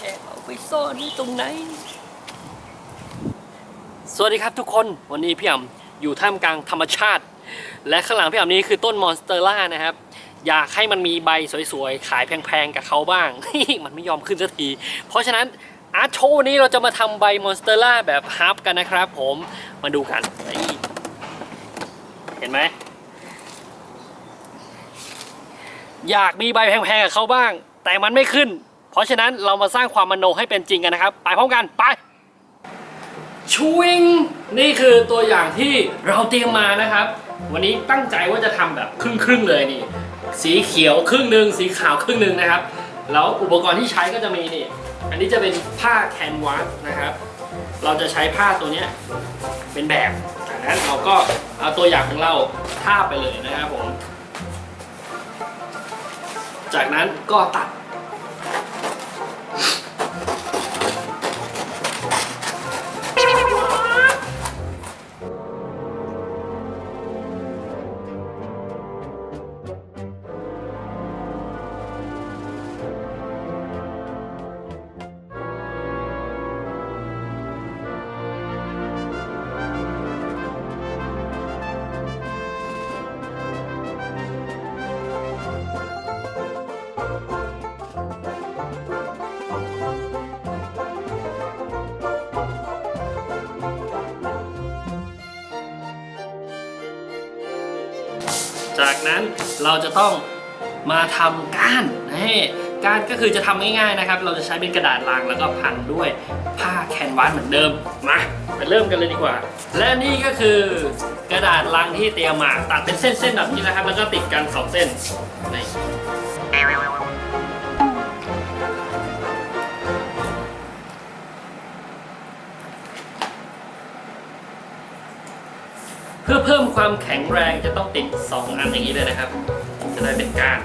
แอบเอาไปซ่อนไว้ตรงไหน สวัสดีครับทุกคนวันนี้พี่อ่ำอยู่ท่ามกลางธรรมชาติ และข้างหลังพี่อ่ำนี้คือต้นมอนสเตอร่านะครับ อยากให้มันมีใบสวยๆ ขายแพงๆ กับเขาบ้าง มันไม่ยอมขึ้นสักที เพราะฉะนั้นอาร์ตโชว์นี้เราจะมาทำใบมอนสเตอร่าแบบฮับกันนะครับผมมาดูกันเห็นไหมอยากมีใบแพงๆกับเขาบ้าง แต่มันไม่ขึ้น ราะฉะนั้นเรามาสร้างความมโนให้เป็นจริงกันนะครับ ไปพร้อมกันไปชูวิงนี่คือตัวอย่างที่เราเตรียมมานะครับ วันนี้ตั้งใจว่าจะทำแบบครึ่งครึ่งๆเลยนี่ สีเขียวครึ่งหนึ่งสีขาวครึ่งหนึ่งนะครับ แล้วอุปกรณ์ที่ใช้ก็จะมีนี่ อันนี้จะเป็นผ้าแคนวาสนะครับ เราจะใช้ผ้าตัวนี้เป็นแบบจากนั้นเราก็เอาตัวอย่างของเราทาบไปเลยนะครับผม จากนั้นก็ตัด จากนั้นเราจะต้องมาทำก้านนี่ก้านก็คือจะทำง่ายๆนะครับ เราจะใช้เป็นกระดาษลางแล้วก็พันด้วยผ้าแคนวาสเหมือนเดิม มาไปเริ่มกันเลยดีกว่า และนี่ก็คือกระดาษลางที่เตรียมมาตัดเป็นเส้นๆแบบนี้นะครับ แล้วก็ติดกันสองเส้นนี่ พื่อเพิ่มความแข็งแรงจะต้องติดสองอันอย่างนี้เลยนะครับ จะได้เป็นก้าน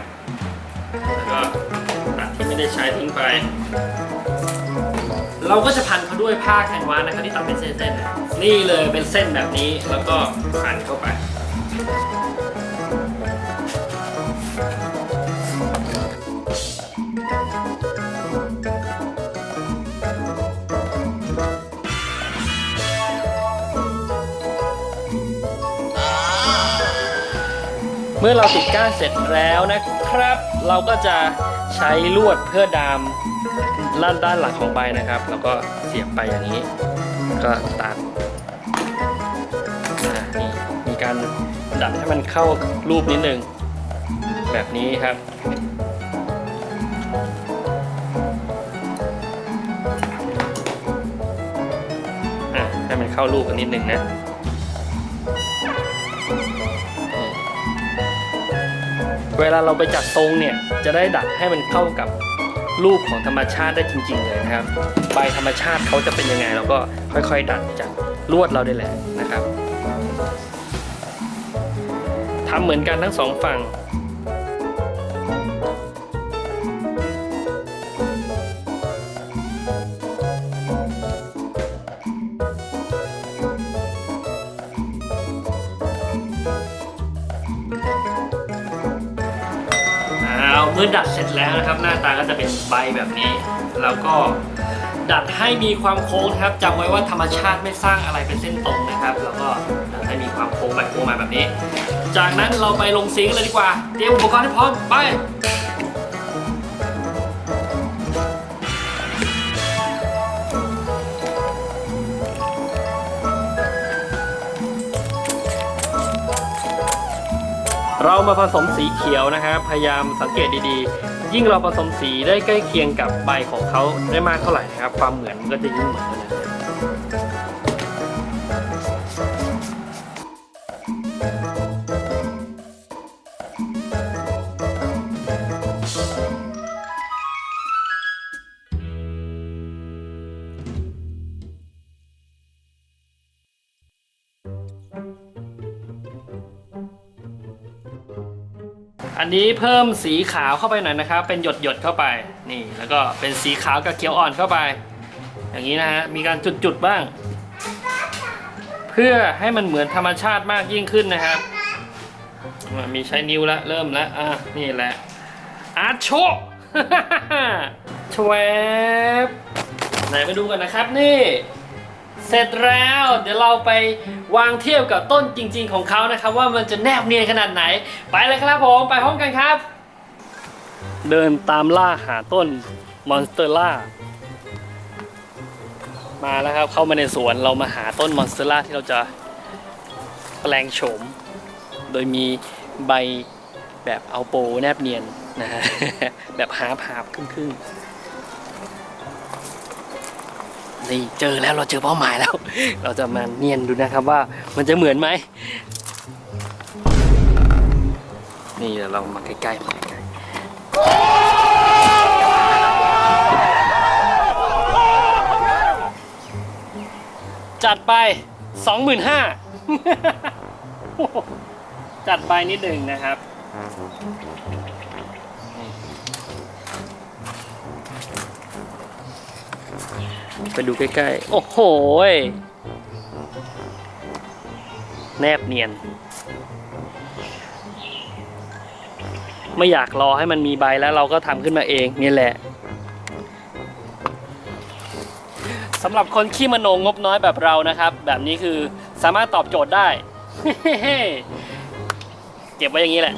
แล้วก็ตัดที่ไม่ได้ใช้ทิ้งไป เราก็จะพันเขาด้วยผ้าแคนวาสนะครับที่ตัดเป็นเส้นๆนี่เลยเป็นเส้นแบบนี้แล้วก็พันเข้าไป เมื่อเราติดก้านเสร็จแล้วนะครับ เราก็จะใช้ลวดเพื่อดามด้านด้านหลังของใบนะครับ แล้วก็เสียบไปอย่างนี้ ก็ตัดนี่มีการดัดให้มันเข้ารูปนิดนึงแบบนี้ครับให้มันเข้ารูปกันนิดนึงนะ เวลาเราไปจัดทรงเนี่ยจะได้ดัดให้มันเข้ากับรูปของธรรมชาติได้จริง ๆ เลยนะครับ ใบธรรมชาติเขาจะเป็นยังไงเราก็ค่อยๆ ดัดจากลวดเราได้แหละนะครับทำเหมือนกันทั้งสองฝั่ง เมื่อดัดเสร็จแล้วนะครับ หน้าตาก็จะเป็นใบแบบนี้ แล้วก็ดัดให้มีความโค้งครับจำไว้ว่าธรรมชาติไม่สร้างอะไรเป็นเส้นตรงนะครับ แล้วก็ดัดให้มีความโค้งไปโค้งมาแบบนี้ จากนั้นเราไปลงสีกันเลยดีกว่า เตรียมอุปกรณ์ให้พร้อมไป เรามาผสมสีเขียวนะครับ พยายามสังเกตดีๆ ยิ่งเราผสมสีได้ใกล้เคียงกับใบของเขาได้มากเท่าไหร่นะครับ ความเหมือนมันก็จะยิ่งเหมือนกัน อันนี้เพิ่มสีขาวเข้าไปหน่อยนะครับ เป็นหยดหยดเข้าไปนี่ แล้วก็เป็นสีขาวกับเขียวอ่อนเข้าไป อย่างนี้นะฮะมีการจุดๆบ้าง เพื่อให้มันเหมือนธรรมชาติมากยิ่งขึ้นนะครับมีใช้นิ้วแล้วเริ่มแล้วอะนี่แหละอาร์ตโชชวบไหนมาดูกันนะครับนี่ เสร็จแล้วเดี๋ยวเราไปวางเทียบกับต้นจริง ๆ ของเขานะครับ ว่ามันจะแนบเนียนขนาดไหน ไปเลยครับผมไปพร้อมกันครับ เดินตามล่าหาต้นมอนสเตอร่ามาแล้วครับเข้ามาในสวนเรามาหาต้นมอนสเตอร่าที่เราจะแปลงโฉม โดยมีใบแบบเอาโปแนบเนียนนะฮะแบบหาผาบครึ่งๆ นี่เจอแล้วเราเจอเป้าหมายแล้ว เราจะมาเนียนดูนะครับว่ามันจะเหมือนไหม นี่เดี๋ยวเรามาใกล้ๆมาใกล้ๆจัดไปสองหมื่นห้าจัดไปนิดหนึ่งนะครับ ไปดูใกล้ๆ โอ้โห แนบเนียน ไม่อยากรอให้มันมีใบแล้วเราก็ทำขึ้นมาเองนี่แหละสำหรับคนขี้มโนงบน้อยแบบเรานะครับ แบบนี้คือสามารถตอบโจทย์ได้ เก็บไว้อย่างนี้แหละ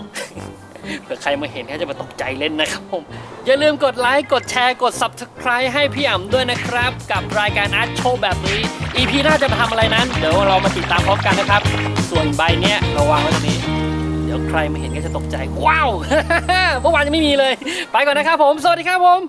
เผื่อใครมาเห็นเขาจะมาตกใจเล่นนะครับผม อย่าลืมกดไลค์ กดแชร์ กด Subscribe ให้พี่อ่ำด้วยนะครับ กับรายการอาร์ตโชว์แบบนี้ EP หน้าจะมาทำอะไรนั้น เดี๋ยวเรามาติดตามพร้อมกันนะครับ ส่วนใบเนี้ยเราวางไว้ตรงนี้ เดี๋ยวใครมาเห็นก็จะตกใจ ว้าว เมื่อวานยังไม่มีเลย ไปก่อนนะครับผม สวัสดีครับผม